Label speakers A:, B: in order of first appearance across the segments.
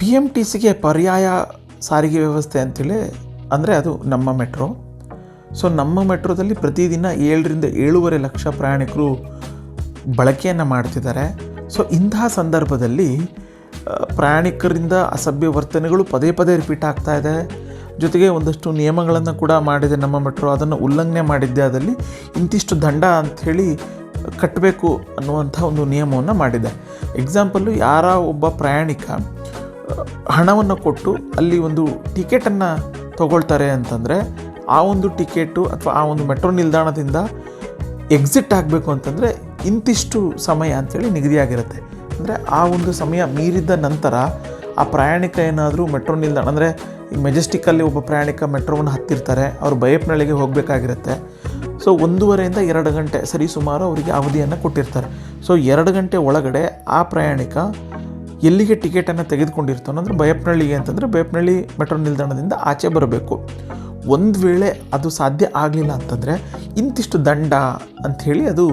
A: B M T ಸಿಗೆ ಪರ್ಯಾಯ ಸಾರಿಗೆ ವ್ಯವಸ್ಥೆ ಅಂತೇಳಿ, ಅಂದರೆ ಅದು ನಮ್ಮ ಮೆಟ್ರೋ. ಸೊ ನಮ್ಮ ಮೆಟ್ರೋದಲ್ಲಿ ಪ್ರತಿದಿನ ಏಳರಿಂದ ಏಳೂವರೆ ಲಕ್ಷ ಪ್ರಯಾಣಿಕರು ಬಳಕೆಯನ್ನು ಮಾಡ್ತಿದ್ದಾರೆ. ಸೊ ಇಂತಹ ಸಂದರ್ಭದಲ್ಲಿ ಪ್ರಯಾಣಿಕರಿಂದ ಅಸಭ್ಯ ವರ್ತನೆಗಳು ಪದೇ ಪದೇ ರಿಪೀಟ್ ಆಗ್ತಾ ಇದೆ. ಜೊತೆಗೆ ಒಂದಷ್ಟು ನಿಯಮಗಳನ್ನು ಕೂಡ ಮಾಡಿದೆ ನಮ್ಮ ಮೆಟ್ರೋ. ಅದನ್ನು ಉಲ್ಲಂಘನೆ ಮಾಡಿದ್ದೆ ಅದರಲ್ಲಿ ಇಂತಿಷ್ಟು ದಂಡ ಅಂಥೇಳಿ ಕಟ್ಟಬೇಕು ಅನ್ನುವಂಥ ಒಂದು ನಿಯಮವನ್ನು ಮಾಡಿದೆ. ಎಕ್ಸಾಂಪಲ್ಲು ಯಾರ ಒಬ್ಬ ಪ್ರಯಾಣಿಕ ಹಣವನ್ನು ಕೊಟ್ಟು ಅಲ್ಲಿ ಒಂದು ಟಿಕೆಟನ್ನು ತಗೊಳ್ತಾರೆ ಅಂತಂದರೆ ಆ ಒಂದು ಟಿಕೆಟು ಅಥವಾ ಆ ಒಂದು ಮೆಟ್ರೋ ನಿಲ್ದಾಣದಿಂದ ಎಕ್ಸಿಟ್ ಆಗಬೇಕು ಅಂತಂದರೆ ಇಂತಿಷ್ಟು ಸಮಯ ಅಂಥೇಳಿ ನಿಗದಿಯಾಗಿರುತ್ತೆ. ಅಂದರೆ ಆ ಒಂದು ಸಮಯ ಮೀರಿದ ನಂತರ ಆ ಪ್ರಯಾಣಿಕ ಏನಾದರೂ ಮೆಟ್ರೋ ನಿಲ್ದಾಣ, ಅಂದರೆ ಈ ಮೆಜೆಸ್ಟಿಕ್ಕಲ್ಲಿ ಒಬ್ಬ ಪ್ರಯಾಣಿಕ ಮೆಟ್ರೋವನ್ನು ಹತ್ತಿರ್ತಾರೆ, ಅವರು ಬಯಪ್ನಳ್ಳಿಗೆ ಹೋಗಬೇಕಾಗಿರುತ್ತೆ. ಸೊ ಒಂದೂವರೆಯಿಂದ ಎರಡು ಗಂಟೆ ಸರಿ ಸುಮಾರು ಅವರಿಗೆ ಅವಧಿಯನ್ನು ಕೊಟ್ಟಿರ್ತಾರೆ. ಸೊ ಎರಡು ಗಂಟೆ ಒಳಗಡೆ ಆ ಪ್ರಯಾಣಿಕ ಎಲ್ಲಿಗೆ ಟಿಕೆಟನ್ನು ತೆಗೆದುಕೊಂಡಿರ್ತಾನೋ ಅಂದರೆ ಬಯಪ್ನಳ್ಳಿಗೆ ಅಂತಂದರೆ ಬಯಪ್ನಳ್ಳಿ ಮೆಟ್ರೋ ನಿಲ್ದಾಣದಿಂದ ಆಚೆ ಬರಬೇಕು. ಒಂದು ವೇಳೆ ಅದು ಸಾಧ್ಯ ಆಗಲಿಲ್ಲ ಅಂತಂದರೆ ಇಂತಿಷ್ಟು ದಂಡ ಅಂಥೇಳಿ ಅದು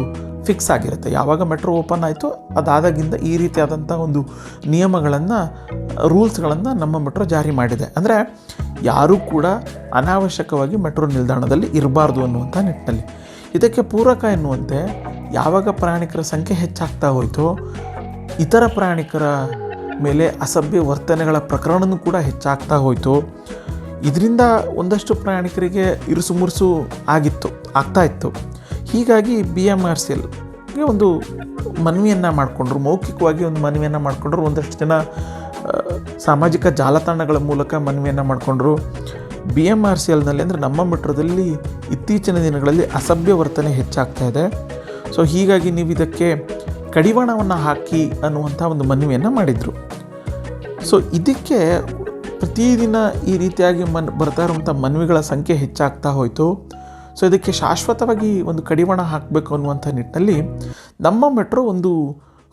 A: ಫಿಕ್ಸ್ ಆಗಿರುತ್ತೆ. ಯಾವಾಗ ಮೆಟ್ರೋ ಓಪನ್ ಆಯಿತು ಅದಾದಾಗಿಂದ ಈ ರೀತಿಯಾದಂಥ ಒಂದು ನಿಯಮಗಳನ್ನು, ರೂಲ್ಸ್ಗಳನ್ನು ನಮ್ಮ ಮೆಟ್ರೋ ಜಾರಿ ಮಾಡಿದೆ. ಅಂದರೆ ಯಾರೂ ಕೂಡ ಅನಾವಶ್ಯಕವಾಗಿ ಮೆಟ್ರೋ ನಿಲ್ದಾಣದಲ್ಲಿ ಇರಬಾರ್ದು ಅನ್ನುವಂಥ ನಿಟ್ಟಿನಲ್ಲಿ. ಇದಕ್ಕೆ ಪೂರಕ ಎನ್ನುವಂತೆ ಯಾವಾಗ ಪ್ರಯಾಣಿಕರ ಸಂಖ್ಯೆ ಹೆಚ್ಚಾಗ್ತಾ ಹೋಯಿತೋ, ಇತರ ಪ್ರಯಾಣಿಕರ ಮೇಲೆ ಅಸಭ್ಯ ವರ್ತನೆಗಳ ಪ್ರಕರಣವೂ ಕೂಡ ಹೆಚ್ಚಾಗ್ತಾ ಹೋಯಿತು. ಇದರಿಂದ ಒಂದಷ್ಟು ಪ್ರಯಾಣಿಕರಿಗೆ ಇರುಸು ಮುರುಸು ಆಗಿತ್ತು, ಆಗ್ತಾ ಇತ್ತು. ಹೀಗಾಗಿ ಬಿ ಎಂ ಆರ್ ಸಿ ಎಲ್ಗೆ ಒಂದು ಮನವಿಯನ್ನು ಮಾಡಿಕೊಂಡ್ರು, ಮೌಖಿಕವಾಗಿ ಒಂದು ಮನವಿಯನ್ನು ಮಾಡಿಕೊಂಡ್ರು, ಒಂದಷ್ಟು ಜನ ಸಾಮಾಜಿಕ ಜಾಲತಾಣಗಳ ಮೂಲಕ ಮನವಿಯನ್ನು ಮಾಡಿಕೊಂಡ್ರು. ಬಿ ಎಂ ಆರ್ ಸಿ ಎಲ್ನಲ್ಲಿ ಅಂದರೆ ನಮ್ಮ ಮೆಟ್ರೋದಲ್ಲಿ ಇತ್ತೀಚಿನ ದಿನಗಳಲ್ಲಿ ಅಸಭ್ಯ ವರ್ತನೆ ಹೆಚ್ಚಾಗ್ತಾ ಇದೆ. ಸೊ ಹೀಗಾಗಿ ನೀವು ಇದಕ್ಕೆ ಕಡಿವಾಣವನ್ನು ಹಾಕಿ ಅನ್ನುವಂಥ ಒಂದು ಮನವಿಯನ್ನು ಮಾಡಿದರು. ಸೊ ಇದಕ್ಕೆ ಪ್ರತಿದಿನ ಈ ರೀತಿಯಾಗಿ ಮನ್, ಬರ್ತಾ ಇರುವಂಥ ಮನವಿಗಳ ಸಂಖ್ಯೆ ಹೆಚ್ಚಾಗ್ತಾ ಹೋಯಿತು. ಸೊ ಇದಕ್ಕೆ ಶಾಶ್ವತವಾಗಿ ಒಂದು ಕಡಿವಾಣ ಹಾಕಬೇಕು ಅನ್ನುವಂಥ ನಿಟ್ಟಿನಲ್ಲಿ ನಮ್ಮ ಮೆಟ್ರೋ ಒಂದು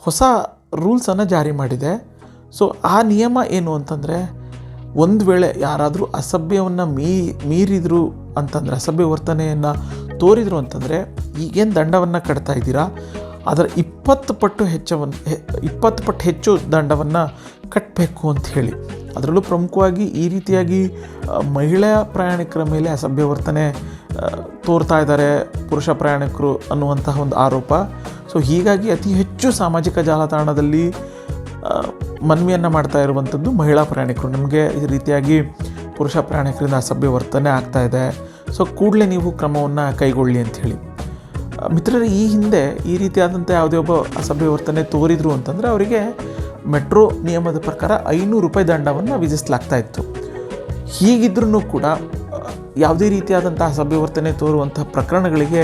A: ಹೊಸ ರೂಲ್ಸನ್ನು ಜಾರಿ ಮಾಡಿದೆ. ಸೊ ಆ ನಿಯಮ ಏನು ಅಂತಂದರೆ ಒಂದು ವೇಳೆ ಯಾರಾದರೂ ಅಸಭ್ಯವನ್ನು ಮೀ, ಮೀರಿದರು ಅಂತಂದರೆ, ಅಸಭ್ಯ ವರ್ತನೆಯನ್ನು ತೋರಿದರು ಅಂತಂದರೆ ಈಗೇನು ದಂಡವನ್ನು ಕಟ್ತಾ ಇದ್ದೀರಾ? ಅದರ ಇಪ್ಪತ್ತು ಪಟ್ಟು ಹೆಚ್ಚವನ್ನು ಇಪ್ಪತ್ತು ಪಟ್ಟು ಹೆಚ್ಚು ದಂಡವನ್ನು ಕಟ್ಟಬೇಕು ಅಂತ ಹೇಳಿ. ಅದರಲ್ಲೂ ಪ್ರಮುಖವಾಗಿ ಈ ರೀತಿಯಾಗಿ ಮಹಿಳಾ ಪ್ರಯಾಣಿಕರ ಮೇಲೆ ಅಸಭ್ಯ ವರ್ತನೆ ತೋರ್ತಾ ಇದ್ದಾರೆ ಪುರುಷ ಪ್ರಯಾಣಿಕರು ಅನ್ನುವಂತಹ ಒಂದು ಆರೋಪ. ಸೊ ಹೀಗಾಗಿ ಅತಿ ಹೆಚ್ಚು ಸಾಮಾಜಿಕ ಜಾಲತಾಣದಲ್ಲಿ ಮನವಿಯನ್ನು ಮಾಡ್ತಾ ಇರುವಂಥದ್ದು ಮಹಿಳಾ ಪ್ರಯಾಣಿಕರು. ನಮಗೆ ಈ ರೀತಿಯಾಗಿ ಪುರುಷ ಪ್ರಯಾಣಿಕರಿಂದ ಅಸಭ್ಯ ವರ್ತನೆ ಆಗ್ತಾ ಇದೆ. ಸೊ ಕೂಡಲೇ ನೀವು ಕ್ರಮವನ್ನು ಕೈಗೊಳ್ಳಿ ಅಂಥೇಳಿ ಮಿತ್ರರೇ, ಈ ಹಿಂದೆ ಈ ರೀತಿಯಾದಂಥ ಯಾವುದೇ ಒಬ್ಬ ಅಸಭ್ಯ ವರ್ತನೆ ತೋರಿದ್ರು ಅಂತಂದರೆ ಅವರಿಗೆ ಮೆಟ್ರೋ ನಿಯಮದ ಪ್ರಕಾರ ಐನೂರು ರೂಪಾಯಿ ದಂಡವನ್ನು ವಿಧಿಸಲಾಗ್ತಾ ಇತ್ತು. ಹೀಗಿದ್ರೂ ಕೂಡ, ಯಾವುದೇ ರೀತಿಯಾದಂಥ ಅಸಭ್ಯ ವರ್ತನೆ ತೋರುವಂಥ ಪ್ರಕರಣಗಳಿಗೆ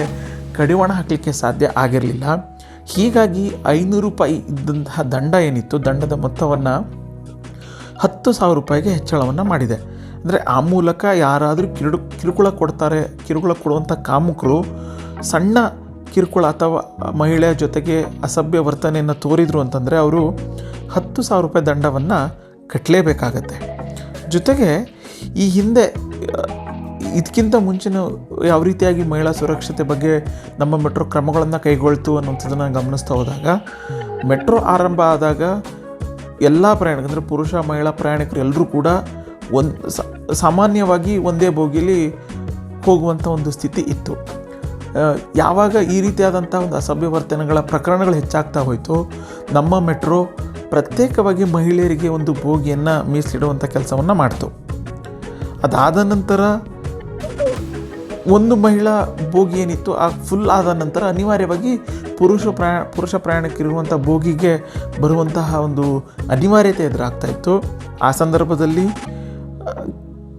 A: ಕಡಿವಾಣ ಹಾಕಲಿಕ್ಕೆ ಸಾಧ್ಯ ಆಗಿರಲಿಲ್ಲ. ಹೀಗಾಗಿ ಐನೂರು ರೂಪಾಯಿ ಇದ್ದಂತಹ ದಂಡ ಏನಿತ್ತು, ದಂಡದ ಮೊತ್ತವನ್ನು ಹತ್ತು ಸಾವಿರ ರೂಪಾಯಿಗೆ ಹೆಚ್ಚಳವನ್ನು ಮಾಡಿದೆ. ಅಂದರೆ ಆ ಮೂಲಕ ಯಾರಾದರೂ ಕಿರುಡು, ಕಿರುಕುಳ ಕೊಡ್ತಾರೆ, ಕಿರುಕುಳ ಕೊಡುವಂಥ ಕಾಮುಕರು ಸಣ್ಣ ಕಿರುಕುಳ ಅಥವಾ ಮಹಿಳೆಯ ಜೊತೆಗೆ ಅಸಭ್ಯ ವರ್ತನೆಯನ್ನು ತೋರಿದರು ಅಂತಂದರೆ ಅವರು ಹತ್ತು ಸಾವಿರ ರೂಪಾಯಿ ದಂಡವನ್ನು ಕಟ್ಟಲೇಬೇಕಾಗತ್ತೆ ಜೊತೆಗೆ ಈ ಹಿಂದೆ ಇದಕ್ಕಿಂತ ಮುಂಚಿನ ಯಾವ ರೀತಿಯಾಗಿ ಮಹಿಳಾ ಸುರಕ್ಷತೆ ಬಗ್ಗೆ ನಮ್ಮ ಮೆಟ್ರೋ ಕ್ರಮಗಳನ್ನು ಕೈಗೊಳ್ತು ಅನ್ನೋಂಥದ್ದನ್ನು ಗಮನಿಸ್ತಾ ಹೋದಾಗ, ಮೆಟ್ರೋ ಆರಂಭ ಆದಾಗ ಎಲ್ಲ ಪ್ರಯಾಣಿಕರು, ಅಂದರೆ ಪುರುಷ, ಮಹಿಳಾ ಪ್ರಯಾಣಿಕರು ಎಲ್ಲರೂ ಕೂಡ ಒಂದು ಸಾಮಾನ್ಯವಾಗಿ ಒಂದೇ ಬೋಗಿಲಿ ಹೋಗುವಂಥ ಒಂದು ಸ್ಥಿತಿ ಇತ್ತು. ಯಾವಾಗ ಈ ರೀತಿಯಾದಂಥ ಒಂದು ಅಸಭ್ಯ ವರ್ತನೆಗಳ ಪ್ರಕರಣಗಳು ಹೆಚ್ಚಾಗ್ತಾ ಹೋಯಿತು, ನಮ್ಮ ಮೆಟ್ರೋ ಪ್ರತ್ಯೇಕವಾಗಿ ಮಹಿಳೆಯರಿಗೆ ಒಂದು ಬೋಗಿಯನ್ನು ಮೀಸಲಿಡುವಂಥ ಕೆಲಸವನ್ನು ಮಾಡ್ತು. ಅದಾದ ನಂತರ ಒಂದು ಮಹಿಳಾ ಬೋಗಿ ಏನಿತ್ತು, ಆ ಫುಲ್ ಆದ ನಂತರ ಅನಿವಾರ್ಯವಾಗಿ ಪುರುಷ ಪ್ರಯಾಣ ಪುರುಷ ಪ್ರಯಾಣಕ್ಕಿರುವಂಥ ಬೋಗಿಗೆ ಬರುವಂತಹ ಒಂದು ಅನಿವಾರ್ಯತೆ ಎದುರಾಗ್ತಾ ಇತ್ತು. ಆ ಸಂದರ್ಭದಲ್ಲಿ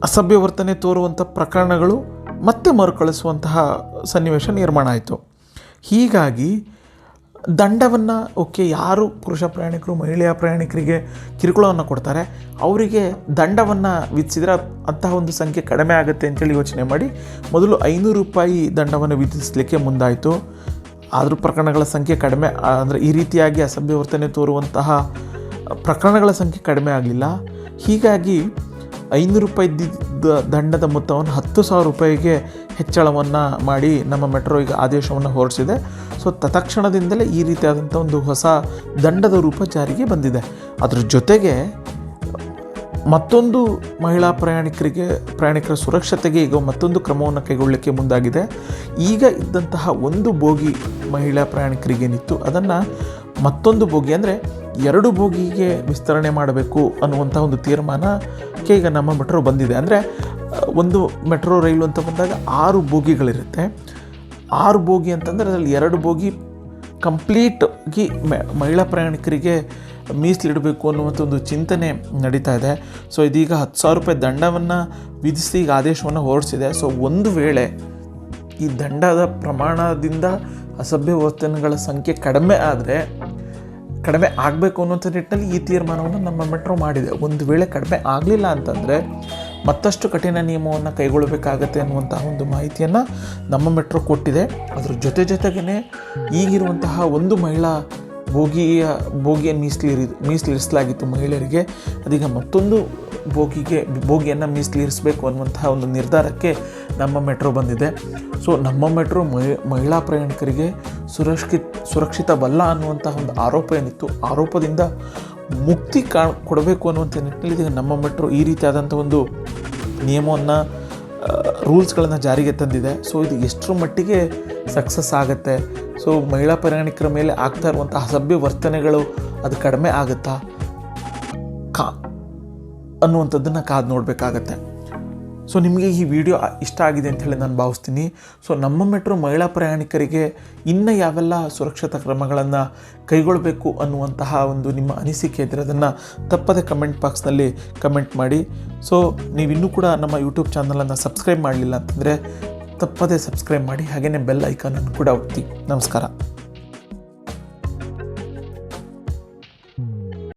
A: ಅಸಭ್ಯ ವರ್ತನೆ ತೋರುವಂಥ ಪ್ರಕರಣಗಳು ಮತ್ತೆ ಮರುಕಳಿಸುವಂತಹ ಸನ್ನಿವೇಶ ನಿರ್ಮಾಣ ಆಯಿತು. ಹೀಗಾಗಿ ದಂಡವನ್ನು, ಓಕೆ, ಯಾರು ಪುರುಷ ಪ್ರಯಾಣಿಕರು, ಮಹಿಳೆಯ ಪ್ರಯಾಣಿಕರಿಗೆ ಕಿರುಕುಳವನ್ನು ಕೊಡ್ತಾರೆ, ಅವರಿಗೆ ದಂಡವನ್ನು ವಿಧಿಸಿದರೆ ಅಂತಹ ಒಂದು ಸಂಖ್ಯೆ ಕಡಿಮೆ ಆಗುತ್ತೆ ಅಂತೇಳಿ ಯೋಚನೆ ಮಾಡಿ ಮೊದಲು ಐನೂರು ರೂಪಾಯಿ ದಂಡವನ್ನು ವಿಧಿಸಲಿಕ್ಕೆ ಮುಂದಾಯಿತು. ಆದರೂ ಪ್ರಕರಣಗಳ ಸಂಖ್ಯೆ ಕಡಿಮೆ, ಅಂದರೆ ಈ ರೀತಿಯಾಗಿ ಅಸಭ್ಯ ವರ್ತನೆ ತೋರುವಂತಹ ಪ್ರಕರಣಗಳ ಸಂಖ್ಯೆ ಕಡಿಮೆ ಆಗಲಿಲ್ಲ. ಹೀಗಾಗಿ ಐನೂರು ರೂಪಾಯಿ ಇದ್ದಿದ್ದ ದಂಡದ ಮೊತ್ತವನ್ನು ಹತ್ತು ಸಾವಿರ ರೂಪಾಯಿಗೆ ಹೆಚ್ಚಳವನ್ನು ಮಾಡಿ ನಮ್ಮ ಮೆಟ್ರೋ ಈಗ ಆದೇಶವನ್ನು ಹೊರಡಿಸಿದೆ. ಸೊ ತತ್ಕ್ಷಣದಿಂದಲೇ ಈ ರೀತಿಯಾದಂಥ ಒಂದು ಹೊಸ ದಂಡದ ರೂಪ ಜಾರಿಗೆ ಬಂದಿದೆ. ಅದರ ಜೊತೆಗೆ ಮತ್ತೊಂದು ಮಹಿಳಾ ಪ್ರಯಾಣಿಕರಿಗೆ, ಪ್ರಯಾಣಿಕರ ಸುರಕ್ಷತೆಗೆ ಈಗ ಮತ್ತೊಂದು ಕ್ರಮವನ್ನು ಕೈಗೊಳ್ಳಲಿಕ್ಕೆ ಮುಂದಾಗಿದೆ. ಈಗ ಇದ್ದಂತಹ ಒಂದು ಬೋಗಿ ಮಹಿಳಾ ಪ್ರಯಾಣಿಕರಿಗೇನಿತ್ತು ಅದನ್ನು ಮತ್ತೊಂದು ಬೋಗಿ ಅಂದರೆ ಎರಡು ಬೋಗಿಗೆ ವಿಸ್ತರಣೆ ಮಾಡಬೇಕು ಅನ್ನುವಂಥ ಒಂದು ತೀರ್ಮಾನಕ್ಕೆ ಈಗ ನಮ್ಮ ಮೆಟ್ರೋ ಬಂದಿದೆ. ಅಂದರೆ, ಒಂದು ಮೆಟ್ರೋ ರೈಲು ಅಂತ ಬಂದಾಗ ಆರು ಬೋಗಿಗಳಿರುತ್ತೆ. ಆರು ಬೋಗಿ ಅಂತಂದರೆ ಅದರಲ್ಲಿ ಎರಡು ಬೋಗಿ ಕಂಪ್ಲೀಟಾಗಿ ಮಹಿಳಾ ಪ್ರಯಾಣಿಕರಿಗೆ ಮೀಸಲಿಡಬೇಕು ಅನ್ನುವಂಥ ಒಂದು ಚಿಂತನೆ ನಡೀತಾ ಇದೆ. ಸೊ, ಇದೀಗ ಹತ್ತು ಸಾವಿರ ರೂಪಾಯಿ ದಂಡವನ್ನು ವಿಧಿಸಿ ಈಗ ಆದೇಶವನ್ನು ಹೊರಡಿಸಿದೆ. ಸೊ, ಒಂದು ವೇಳೆ ಈ ದಂಡದ ಪ್ರಮಾಣದಿಂದ ಅಸಭ್ಯ ವರ್ತನೆಗಳ ಸಂಖ್ಯೆ ಕಡಿಮೆ ಆದರೆ ಕಡಿಮೆ ಆಗಬೇಕು ಅನ್ನೋಂಥ ನಿಟ್ಟಿನಲ್ಲಿ ಈ ತೀರ್ಮಾನವನ್ನು ನಮ್ಮ ಮೆಟ್ರೋ ಮಾಡಿದೆ. ಒಂದು ವೇಳೆ ಕಡಿಮೆ ಆಗಲಿಲ್ಲ ಅಂತಂದರೆ ಮತ್ತಷ್ಟು ಕಠಿಣ ನಿಯಮವನ್ನು ಕೈಗೊಳ್ಳಬೇಕಾಗತ್ತೆ ಅನ್ನುವಂತಹ ಒಂದು ಮಾಹಿತಿಯನ್ನು ನಮ್ಮ ಮೆಟ್ರೋ ಕೊಟ್ಟಿದೆ. ಅದರ ಜೊತೆ ಜೊತೆಗೇ ಈಗಿರುವಂತಹ ಒಂದು ಮಹಿಳಾ ಬೋಗಿಯ ಬೋಗಿಯನ್ನು ಮೀಸಲಿರಿ, ಮೀಸಲಿರಿಸಲಾಗಿತ್ತು ಮಹಿಳೆಯರಿಗೆ. ಅದೀಗ ಮತ್ತೊಂದು ಬೋಗಿಗೆ, ಬೋಗಿಯನ್ನು ಮೀಸಲಿರಿಸಬೇಕು ಅನ್ನುವಂತಹ ಒಂದು ನಿರ್ಧಾರಕ್ಕೆ ನಮ್ಮ ಮೆಟ್ರೋ ಬಂದಿದೆ. ಸೊ, ನಮ್ಮ ಮೆಟ್ರೋ ಮಹಿ, ಮಹಿಳಾ ಪ್ರಯಾಣಿಕರಿಗೆ ಸುರಕ್ಷಿತ, ಸುರಕ್ಷಿತವಲ್ಲ ಅನ್ನುವಂತಹ ಒಂದು ಆರೋಪ ಏನಿತ್ತು, ಆರೋಪದಿಂದ ಮುಕ್ತಿ ಕಾ, ಕೊಡಬೇಕು ಅನ್ನುವಂಥ ನಿಟ್ಟಿನಲ್ಲಿ ನಮ್ಮ ಮೆಟ್ರೋ ಈ ರೀತಿಯಾದಂಥ ಒಂದು ನಿಯಮವನ್ನು ರೂಲ್ಸ್ಗಳನ್ನು ಜಾರಿಗೆ ತಂದಿದೆ. ಸೊ, ಇದು ಎಷ್ಟರ ಮಟ್ಟಿಗೆ ಸಕ್ಸಸ್ ಆಗುತ್ತೆ? ಸೊ, ಮಹಿಳಾ ಪ್ರಯಾಣಿಕರ ಮೇಲೆ ಆಗ್ತಾ ಇರುವಂಥ ಅಸಭ್ಯ ವರ್ತನೆಗಳು ಅದು ಕಡಿಮೆ ಆಗುತ್ತಾ? ಕಾ, ಅನ್ನುವಂಥದ್ದನ್ನು ಕಾದು ನೋಡಬೇಕಾಗತ್ತೆ. ಸೊ ನಿಮಗೆ ಈ ವಿಡಿಯೋ ಇಷ್ಟ ಆಗಿದೆ ಅಂತ ಹೇಳಿ ನಾನು ಭಾವಿಸ್ತೀನಿ. ಸೊ ನಮ್ಮ ಮೆಟ್ರೋ ಮಹಿಳಾ ಪ್ರಯಾಣಿಕರಿಗೆ ಇನ್ನು ಯಾವೆಲ್ಲ ಸುರಕ್ಷತಾ ಕ್ರಮಗಳನ್ನು ಕೈಗೊಳ್ಳಬೇಕು ಅನ್ನುವಂತಹ ಒಂದು ನಿಮ್ಮ ಅನಿಸಿಕೆ ಇದ್ದರೆ ಅದನ್ನು ತಪ್ಪದೆ ಕಮೆಂಟ್ ಬಾಕ್ಸ್ನಲ್ಲಿ ಕಮೆಂಟ್ ಮಾಡಿ. ಸೊ ನೀವಿನ್ನೂ ಕೂಡ ನಮ್ಮ ಯೂಟ್ಯೂಬ್ ಚಾನಲನ್ನು ಸಬ್ಸ್ಕ್ರೈಬ್ ಮಾಡಲಿಲ್ಲ ಅಂತಂದರೆ ತಪ್ಪದೆ ಸಬ್ಸ್ಕ್ರೈಬ್ ಮಾಡಿ ಹಾಗೆಯೇ ಬೆಲ್ ಐಕಾನನ್ನು ಕೂಡ ಒತ್ತಿ. ನಮಸ್ಕಾರ.